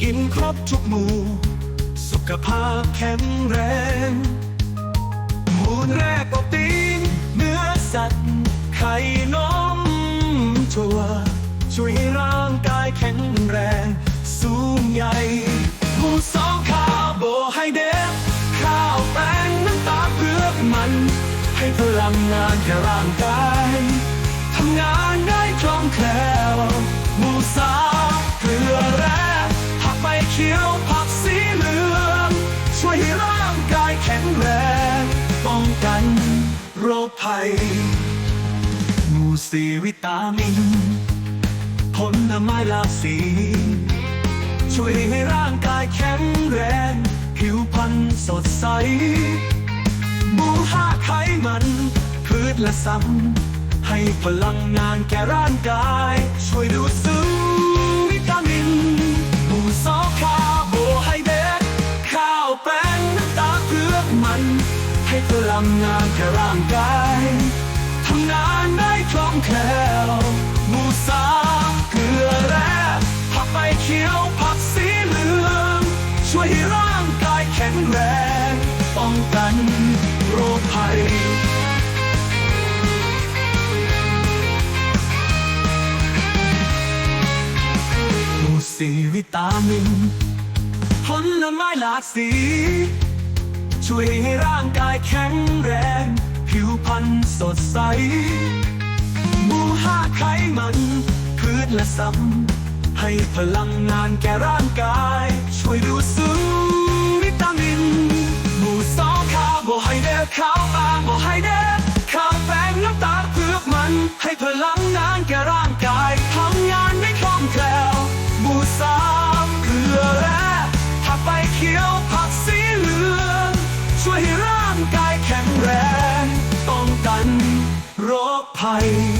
กินครบทุกหมู่ สุขภาพแข็งแรงมูลแรกโปรตีนเนื้อสัตว์ ไข่นมถั่วช่วยให้ร่างกายแข็งแรง สูงใหญ่หมูสองคาร์โบไฮเดรตข้าวแป้งน้ำตาลเพือมัน ให้พลังงานแก่ร่างกาย ป้องกันโรคภัย มูสีวิตามิน ผลไม้หลากสี ช่วยให้ร่างกายแข็งแรง ผิวพรรณสดใส มูห้าไขมัน พืชและซ้ำให้พลังงานแก่ร่างกาย ช่วยดูดซึม ให้พลังงานแก่ร่างกายทำงานได้คล่องแคล่วมูสาเกลือแร่ผักใบเขียวผักสีเหลืองช่วยให้ร่างกายแข็งแรงป้องกันโรคภัยมูสีวิตามินผลไม้หลากสี ช่วยให้ร่างกายแข็งแรง ผิวพรรณสดใส หมูห้าไขมันพืชและซ้ำให้พลังงานแก่ร่างกาย ช่วยดูดซึมวิตามิน หมูสองคาร์โบไฮเดรตขาวป้งโบไฮเดรตข้าวแป้งน้ำตาลเพือกมัน ให้พลังงานแก่ร่าง ภัย